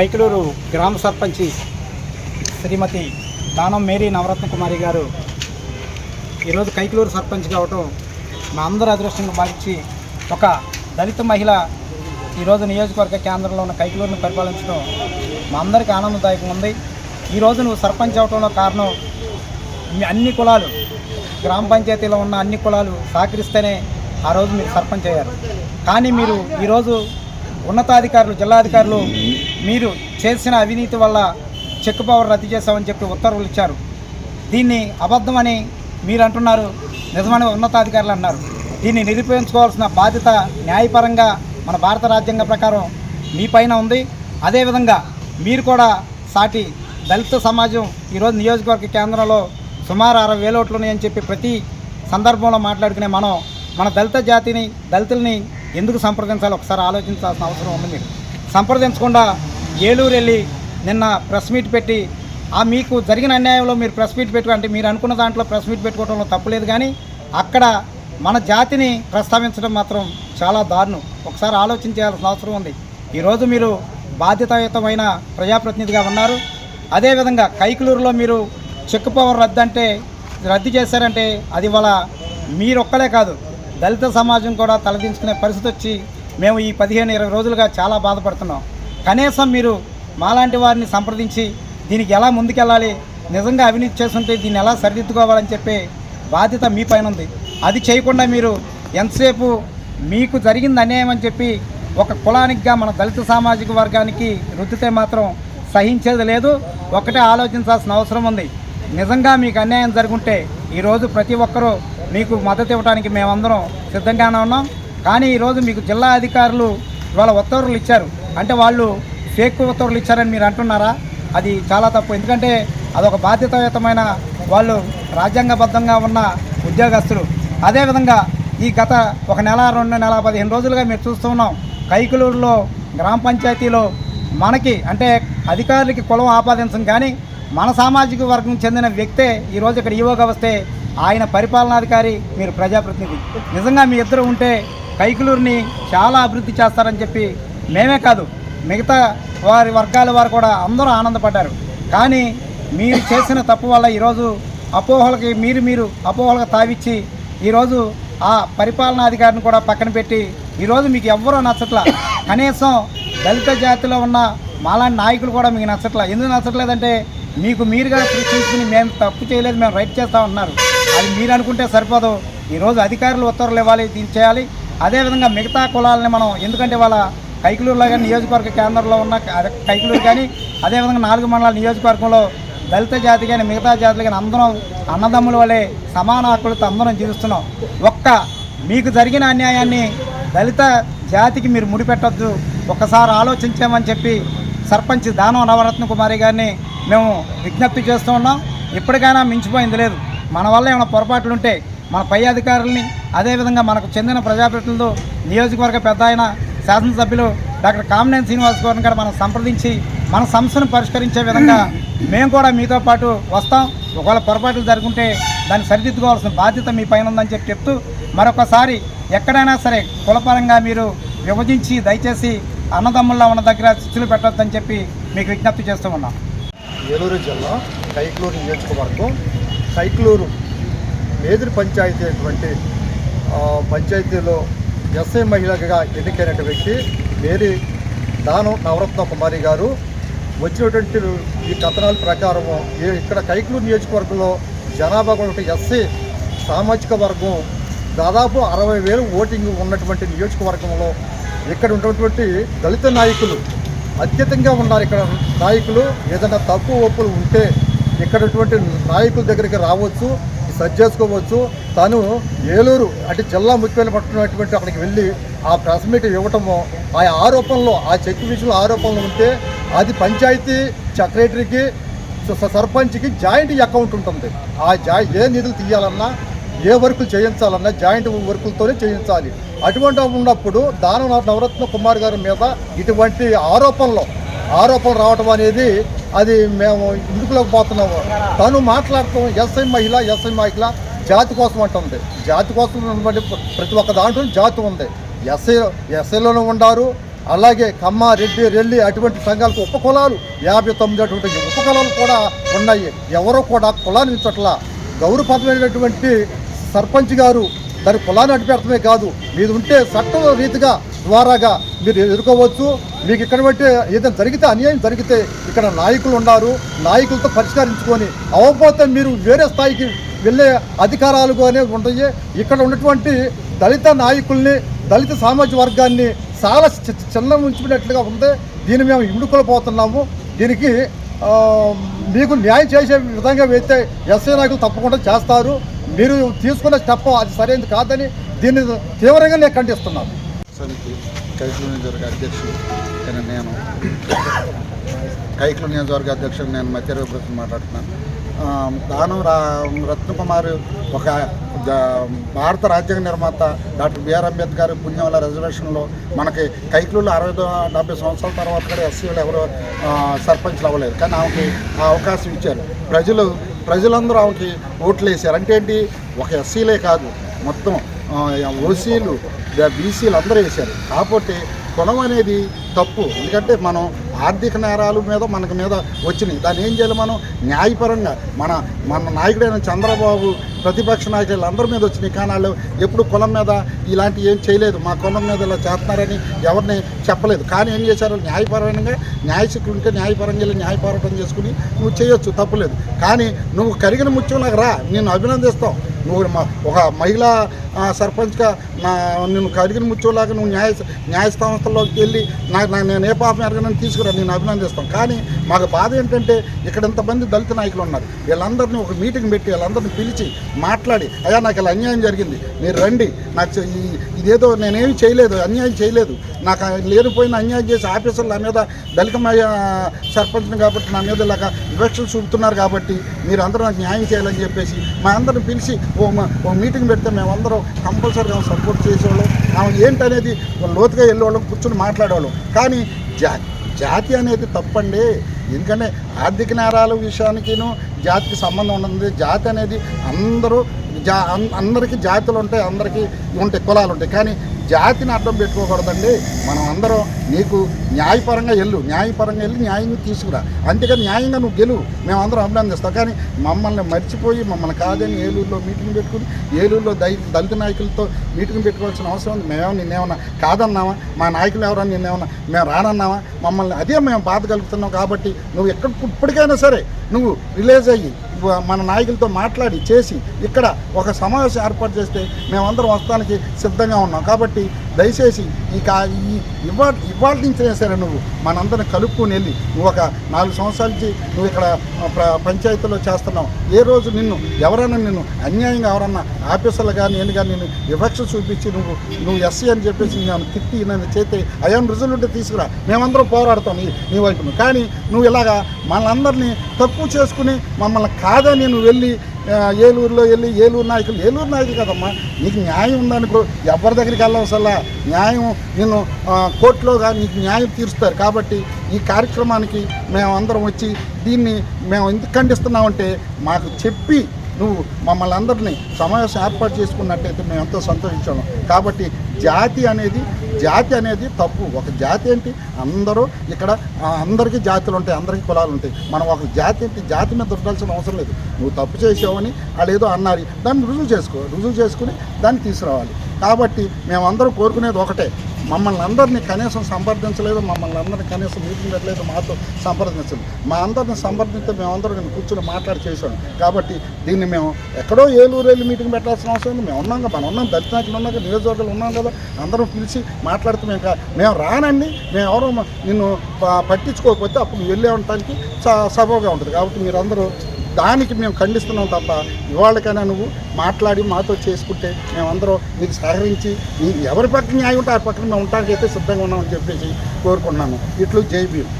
కైకలూరు గ్రామ సర్పంచి శ్రీమతి దానం మేరీ నవరత్న కుమారి గారు ఈరోజు కైకలూరు సర్పంచ్ కావటం మా అందరి అదృష్టంగా భావించి ఒక దళిత మహిళ ఈరోజు నియోజకవర్గ కేంద్రంలో ఉన్న కైకలూరుని పరిపాలించడం మా అందరికీ ఆనందదాయకంగా ఉంది. ఈరోజు నువ్వు సర్పంచ్ అవటంలో కారణం మీ అన్ని కులాలు గ్రామ పంచాయతీలో ఉన్న అన్ని కులాలు సహకరిస్తేనే ఆ రోజు మీరు సర్పంచ్ అయ్యారు. కానీ మీరు ఈరోజు ఉన్నతాధికారులు జిల్లాధికారులు మీరు చేసిన అవినీతి వల్ల చెక్ పవర్ రద్దు చేశామని చెప్పి ఉత్తర్వులు ఇచ్చారు. దీన్ని అబద్ధమని మీరు అంటున్నారు నిజమని ఉన్నతాధికారులు అన్నారు. దీన్ని నిరూపించుకోవాల్సిన బాధ్యత న్యాయపరంగా మన భారత రాజ్యాంగ ప్రకారం మీ పైన ఉంది. అదేవిధంగా మీరు కూడా సాటి దళిత సమాజం ఈరోజు నియోజకవర్గ కేంద్రంలో సుమారు అరవై వేల ఓట్లు ఉన్నాయని చెప్పి ప్రతి సందర్భంలో మాట్లాడుకునే మనం మన దళిత జాతిని దళితుల్ని ఎందుకు సంప్రదించాలి ఒకసారి ఆలోచించాల్సిన అవసరం ఉంది మీరు సంప్రదించకుండా ఏలూరు వెళ్ళి నిన్న ప్రెస్ మీట్ పెట్టి ఆ మీకు జరిగిన అన్యాయంలో మీరు ప్రెస్ మీట్ పెట్టుకో అంటే మీరు అనుకున్న దాంట్లో ప్రెస్ మీట్ పెట్టుకోవడంలో తప్పులేదు కానీ అక్కడ మన జాతిని ప్రస్తావించడం మాత్రం చాలా దారుణం. ఒకసారి ఆలోచించాల్సిన అవసరం ఉంది. ఈరోజు మీరు బాధ్యతాయుతమైన ప్రజాప్రతినిధిగా ఉన్నారు. అదేవిధంగా కైకలూరులో మీరు చెక్ పవర్ రద్దు అంటే రద్దు చేశారంటే అది వాళ్ళ మీరొక్కలే కాదు దళిత సమాజం కూడా తలదించుకునే పరిస్థితి వచ్చి మేము ఈ పదిహేను ఇరవై రోజులుగా చాలా బాధపడుతున్నాం. కనీసం మీరు మాలాంటి వారిని సంప్రదించి దీనికి ఎలా ముందుకెళ్ళాలి నిజంగా అవినీతి చేస్తుంటే దీన్ని ఎలా సరిదిద్దుకోవాలని చెప్పే బాధ్యత మీ పైన ఉంది. అది చేయకుండా మీరు ఎంతసేపు మీకు జరిగింది అన్యాయం అని చెప్పి ఒక కులానికిగా మన దళిత సామాజిక వర్గానికి రుద్దితే మాత్రం సహించేది లేదు. ఒకటే ఆలోచించాల్సిన అవసరం ఉంది. నిజంగా మీకు అన్యాయం జరుగుంటే ఈరోజు ప్రతి ఒక్కరూ మీకు మద్దతు ఇవ్వడానికి మేమందరం సిద్ధంగానే ఉన్నాం. కానీ ఈరోజు మీకు జిల్లా అధికారులు ఇవాళ ఉత్తర్వులు ఇచ్చారు. అంటే వాళ్ళు ఫేక్ ఉత్తర్వులు ఇచ్చారని మీరు అంటున్నారా? అది చాలా తప్పు. ఎందుకంటే అదొక బాధ్యతాయుతమైన వాళ్ళు రాజ్యాంగబద్ధంగా ఉన్న ఉద్యోగస్తులు. అదేవిధంగా ఈ గత ఒక నెల రెండు నెల పదిహేను రోజులుగా మీరు చూస్తున్నాం కైకులూరులో గ్రామ పంచాయతీలో మనకి అంటే అధికారులకి కులం ఆపాదించం కానీ మన సామాజిక వర్గం చెందిన వ్యక్తే ఈరోజు ఇక్కడ ఈవోగా వస్తే ఆయన పరిపాలనాధికారి మీరు ప్రజాప్రతినిధి. నిజంగా మీ ఇద్దరు ఉంటే కైకులూరుని చాలా అభివృద్ధి చేస్తారని చెప్పి మేమే కాదు మిగతా వారి వర్గాల వారు కూడా అందరూ ఆనందపడ్డారు. కానీ మీరు చేసిన తప్పు వల్ల ఈరోజు అపోహలకి మీరు మీరు అపోహలకు తావిచ్చి ఈరోజు ఆ పరిపాలనాధికారిని కూడా పక్కన పెట్టి ఈరోజు మీకు ఎవ్వరూ నచ్చట్లా. కనీసం దళిత జాతిలో ఉన్న మాలాంటి నాయకులు కూడా మీకు నచ్చట్లా. ఎందుకు నచ్చట్లేదంటే మీకు మీరుగా సృష్టించుకుని మేము తప్పు చేయలేదు మేము రైట్ చేస్తామన్నారు అది మీరు అనుకుంటే సరిపోదు. ఈరోజు అధికారులు ఉత్తర్వులు ఇవ్వాలి దీన్ని చేయాలి. అదేవిధంగా మిగతా కులాలని మనం ఎందుకంటే వాళ్ళ కైకులూరులో కానీ నియోజకవర్గ కేంద్రంలో ఉన్న కైకులూరు కానీ అదేవిధంగా నాలుగు మండలాల నియోజకవర్గంలో దళిత జాతి కానీ మిగతా జాతులు కానీ అందరం అన్నదమ్ముల వలె సమాన హక్కులతో అందరం జీవిస్తున్నాం. ఒక్క మీకు జరిగిన అన్యాయాన్ని దళిత జాతికి మీరు ముడిపెట్టొద్దు. ఒక్కసారి ఆలోచించామని చెప్పి సర్పంచ్ దానం నవరత్న కుమారి గారిని మేము విజ్ఞప్తి చేస్తూ ఉన్నాం. ఇప్పటికైనా మించిపోయింది లేదు. మన వల్ల ఏమైనా పొరపాట్లు ఉంటే మన పై అధికారుల్ని అదేవిధంగా మనకు చెందిన ప్రజాప్రతినిధులు నియోజకవర్గ పెద్ద ఆయన శాసనసభ్యులు డాక్టర్ కామినేని శ్రీనివాస్ గౌడ్ గారు మనం సంప్రదించి మన సమస్యను పరిష్కరించే విధంగా మేము కూడా మీతో పాటు వస్తాం. ఒకవేళ పొరపాట్లు జరుగుంటే దాన్ని సరిదిద్దుకోవాల్సిన బాధ్యత మీ పైన ఉందని చెప్పి చెప్తూ మరొకసారి ఎక్కడైనా సరే కులపరంగా మీరు విభజించి దయచేసి అన్నదమ్ముల్లో ఉన్న దగ్గర చిచ్చులు పెట్టొద్దని చెప్పి మీకు విజ్ఞప్తి చేస్తూ ఉన్నాం. ఏలూరు జిల్లా కైక్లూరు నియోజకవర్గం కైక్లూరు మేదిరి పంచాయతీ అటువంటి పంచాయతీలో ఎస్ఐ మహిళగా ఎన్నికైన వ్యక్తి మేరీ దానం నవరత్న కుమారి గారు. వచ్చినటువంటి ఈ కథనాల ప్రకారము ఇక్కడ కైక్లూరు నియోజకవర్గంలో జనాభా కూడా ఒక ఎస్సీ సామాజిక వర్గం దాదాపు అరవై వేలు ఓటింగ్ ఉన్నటువంటి నియోజకవర్గంలో ఇక్కడ ఉన్నటువంటి దళిత నాయకులు అత్యధికంగా ఉన్నారు ఇక్కడ నాయకులు ఏదైనా తప్పు ఒప్పులు ఉంటే ఇక్కడటువంటి నాయకుల దగ్గరికి రావచ్చు సరి చేసుకోవచ్చు తను ఏలూరు అంటే జిల్లా ముఖ్యమైన పట్టుకున్నటువంటి అక్కడికి వెళ్ళి ఆ ప్రెస్ మీట్ ఇవ్వటము ఆ ఆరోపణలో ఆ చెక్ విషయంలో ఆరోపణలు ఉంటే అది పంచాయతీ సెక్రటరీకి స- సర్పంచ్కి జాయింట్ అకౌంట్ ఉంటుంది. ఆ జా ఏ నిధులు తీయాలన్నా ఏ వర్కులు చేయించాలన్నా జాయింట్ వర్కులతోనే చేయించాలి. అటువంటి ఉన్నప్పుడు దాన నవరత్న కుమార్ గారి మీద ఇటువంటి ఆరోపణలు ఆరోపణలు రావటం అనేది అది మేము ఇందుకులోకి పోతున్నాము. తను మాట్లాడటం ఎస్ఐ మహిళ ఎస్ఐ మహిళ జాతి కోసం అంటుంది జాతి కోసం ఉన్నటువంటి ప్రతి ఒక్క దాంట్లో జాతి ఉంది. ఎస్ఐ ఎస్ఐలోనూ ఉండారు. అలాగే కమ్మ రెడ్డి రెల్లి అటువంటి సంఘాలకు ఉపకులాలు యాభై తొమ్మిది అటువంటి ఉపకులాలు కూడా ఉన్నాయి. ఎవరో కూడా కులాన్ని ఉంచట్లా గౌరవపరమైనటువంటి సర్పంచ్ గారు దాని కులాన్ని అడ్డుపెడతమే కాదు. మీది ఉంటే చట్టం రీతిగా ద్వారాగా మీరు ఎదుర్కోవచ్చు. మీకు ఇక్కడ బట్టి ఏదైనా జరిగితే అన్యాయం జరిగితే ఇక్కడ నాయకులు ఉన్నారు. నాయకులతో పరిష్కరించుకొని అవ్వకపోతే మీరు వేరే స్థాయికి వెళ్ళే అధికారాలు అనేవి ఉంటాయి. ఇక్కడ ఉన్నటువంటి దళిత నాయకుల్ని దళిత సామాజిక వర్గాన్ని చాలా చి- చిన్న ఉంచుకున్నట్లుగా ఉంది. దీన్ని మేము ఇముడుకోలేకపోతున్నాము దీనికి మీకు న్యాయం చేసే విధంగా అయితే ఎస్ఐ నాయకులు తప్పకుండా చేస్తారు. మీరు తీసుకున్న స్టెప్ అది సరైనది కాదని దీన్ని తీవ్రంగా నేను ఖండిస్తున్నాను సమితి కైకులు నియోజకవర్గ అధ్యక్షుడు అయిన నేను. కైకులు నియోజకవర్గ అధ్యక్షుడు నేను మధ్య ప్రశ్న మాట్లాడుతున్నాను. దానం రా రత్నకుమార్ ఒక జ- భారత రాజ్యాంగ నిర్మాత డాక్టర్ బిఆర్ అంబేద్కర్ పుణ్యవల రిజర్వేషన్లో మనకి కైకులు అరవై డెబ్బై సంవత్సరాల తర్వాత కూడా ఎస్సీలు ఎవరు సర్పంచ్లు అవ్వలేదు. కానీ ఆమెకి ఆ అవకాశం ఇచ్చారు. ప్రజలు ప్రజలందరూ ఆమెకి ఓట్లు వేశారు అంటే ఏంటి? ఒక ఎస్సీలే కాదు. మొత్తం ఓసీలు బీసీలు అందరూ వేశారు. కాకపోతే కులం అనేది తప్పు. ఎందుకంటే మనం ఆర్థిక నేరాలు మీద మనకు మీద వచ్చినాయి. దాన్ని ఏం చేయాలి మనం? న్యాయపరంగా మన మన నాయకుడైన చంద్రబాబు ప్రతిపక్ష నాయకులు అందరి మీద వచ్చినాయి. కానీ వాళ్ళు ఎప్పుడు కులం మీద ఇలాంటి ఏం చేయలేదు. మా కులం మీద ఇలా చేస్తున్నారని ఎవరిని చెప్పలేదు. కానీ ఏం చేశారు? న్యాయపరంగా న్యాయశక్తులు ఉంటే న్యాయపరంగా వెళ్ళి న్యాయపోరాటం చేసుకుని నువ్వు చేయొచ్చు. తప్పులేదు. కానీ నువ్వు కరిగిన ముత్యంలాగా రా. నేను అభినందిస్తావు నువ్వు మా- ఒక మహిళా సర్పంచ్గా నా నేను కడిగిన ముచ్చోలాగా నువ్వు న్యాయ న్యాయ సంస్థల్లోకి వెళ్ళి నాకు నా- నేను ఏ పాపం ఎరగనని తీసుకురా నేను అభినందిస్తాం కానీ మాకు బాధ ఏంటంటే ఇక్కడ ఇంతమంది దళిత నాయకులు ఉన్నారు. వీళ్ళందరినీ ఒక మీటింగ్ పెట్టి వీళ్ళందరినీ పిలిచి మాట్లాడి అయ్యా నాకు ఇలా అన్యాయం జరిగింది. మీరు రండి. నాకు ఇదేదో నేనేమి చేయలేదు అన్యాయం చేయలేదు. నాకు లేనిపోయిన అన్యాయం చేసి ఆఫీసర్లు నా మీద దళితమయ్య సర్పంచ్ని కాబట్టి నా మీద ఇలాగా వివక్షలు చూపుతున్నారు కాబట్టి మీరు అందరూ నాకు న్యాయం చేయాలని చెప్పేసి మా అందరిని పిలిచి ఓ మా- ఓ మీటింగ్ పెడితే మేమందరం కంపల్సరీగా సపోర్ట్ చేసేవాళ్ళం. ఆమె ఏంటనేది లోతుగా వెళ్ళేవాళ్ళం కూర్చొని మాట్లాడేవాళ్ళం. కానీ జా జాతి అనేది తప్పండి. ఎందుకంటే ఆర్థిక నేరాల విషయానికిను జాతికి సంబంధం ఉంటుంది జాతి అనేది అందరూ జా అందరికీ జాతులు ఉంటాయి అందరికీ ఉంటాయి కులాలు ఉంటాయి. కానీ జాతిని అర్థం పెట్టుకోకూడదండి. మనం అందరం నీకు న్యాయపరంగా వెళ్ళు. న్యాయపరంగా వెళ్ళి న్యాయం తీసుకురా. అంతేకాని న్యాయంగా నువ్వు గెలువు మేమందరం అభినందిస్తాం. కానీ మమ్మల్ని మర్చిపోయి మమ్మల్ని కాదని ఏలూరులో మీటింగ్ పెట్టుకుని ఏలూరులో దళి దళిత నాయకులతో మీటింగ్ పెట్టుకోవాల్సిన అవసరం ఉంది. మేమేమో నిన్నేమన్నా కాదన్నామా మా నాయకులు ఎవరన్నా నిన్నేమన్నా మేము రానన్నామా మమ్మల్ని అదే మేము బాధ కలుగుతున్నాం కాబట్టి నువ్వు ఎక్కడ ఇప్పటికైనా సరే నువ్వు రిలీజ్ అయ్యి మన నాయకులతో మాట్లాడి చేసి ఇక్కడ ఒక సమావేశం ఏర్పాటు చేస్తే మేమందరం వస్తానికి సిద్ధంగా ఉన్నాం. కాబట్టి happy. దయచేసి ఈ కా ఈ ఇవాళ ఇవాళ నుంచే సరే నువ్వు మనందరిని కలుపుకొని వెళ్ళి నువ్వు ఒక నాలుగు సంవత్సరాల నుంచి నువ్వు ఇక్కడ ప్ర- పంచాయతీలో చేస్తున్నావు. ఏ రోజు నిన్ను ఎవరైనా నిన్ను అన్యాయంగా ఎవరన్నా ఆఫీసర్లు కానీ నేను కానీ నేను వివక్ష చూపించి నువ్వు నువ్వు ఎస్సీ అని చెప్పేసి నేను తిట్టి నన్ను చేతి అయ్యాం రిజల్ట్ ఉంటే తీసుకురా. మేమందరం పోరాడతాం నీ నీ వైపును కానీ నువ్వు ఇలాగా మనందరినీ తక్కువ చేసుకుని మమ్మల్ని కాదని నువ్వు వెళ్ళి ఏలూరులో వెళ్ళి ఏలూరు నాయకులు ఏలూరు నాయకులు కదమ్మా నీకు న్యాయం ఉందనుకో ఎవరి దగ్గరికి వెళ్ళవసల్లా న్యాయం నేను కోర్టులో కానీ నీకు న్యాయం తీరుస్తారు. కాబట్టి ఈ కార్యక్రమానికి మేము అందరం వచ్చి దీన్ని మేము ఎందుకు ఖండిస్తున్నామంటే మాకు చెప్పి నువ్వు మమ్మల్ని అందరినీ సమావేశం ఏర్పాటు చేసుకున్నట్టయితే మేము ఎంతో సంతోషించాము. కాబట్టి జాతి అనేది జాతి అనేది తప్పు. ఒక జాతి ఏంటి? అందరూ ఇక్కడ అందరికీ జాతులు ఉంటాయి అందరికీ కులాలు ఉంటాయి. మనం ఒక జాతి ఏంటి? జాతి మీద ఉండాల్సిన అవసరం లేదు. నువ్వు తప్పు చేసావని వాళ్ళు ఏదో అన్నారు. దాన్ని రుజువు చేసుకో రుజువు చేసుకుని దాన్ని తీసుకురావాలి. కాబట్టి మేమందరూ కోరుకునేది ఒకటే. మమ్మల్ని అందరినీ కనీసం సంప్రదించలేదు మమ్మల్ని అందరినీ కనీసం మీటింగ్ పెట్టలేదు మాతో సంప్రదించలేదు. మా అందరిని సంప్రదించి మేమందరూ నేను కూర్చొని మాట్లాడి చేసాం కాబట్టి దీన్ని మేము ఎక్కడో ఏలూరు వెళ్ళి మీటింగ్ పెట్టాల్సిన అవసరం ఉంది. మేము ఉన్నాం మనం ఉన్నాం దళిత నాయకులు ఉన్నాం కదా నియోజకవర్గాలు ఉన్నాం కదా అందరం పిలిచి మాట్లాడుతూ మేము మేము రానండి. మేము ఎవరో నిన్ను ప- పట్టించుకోకపోతే అప్పుడు వెళ్ళే ఉండటానికి స- సబబుగా ఉంటుంది. కాబట్టి మీరందరూ దానికి మేము ఖండిస్తున్నాం తప్ప ఇవాళకైనా నువ్వు మాట్లాడి మాతో చేసుకుంటే మేమందరం నీకు సహకరించి ఎవరి పక్కన న్యాయం ఉంటే ఆ పక్కన మేము ఉండటానికి అయితే సిద్ధంగా ఉన్నామని చెప్పేసి కోరుకున్నాను ఇట్లు జై భీమ్.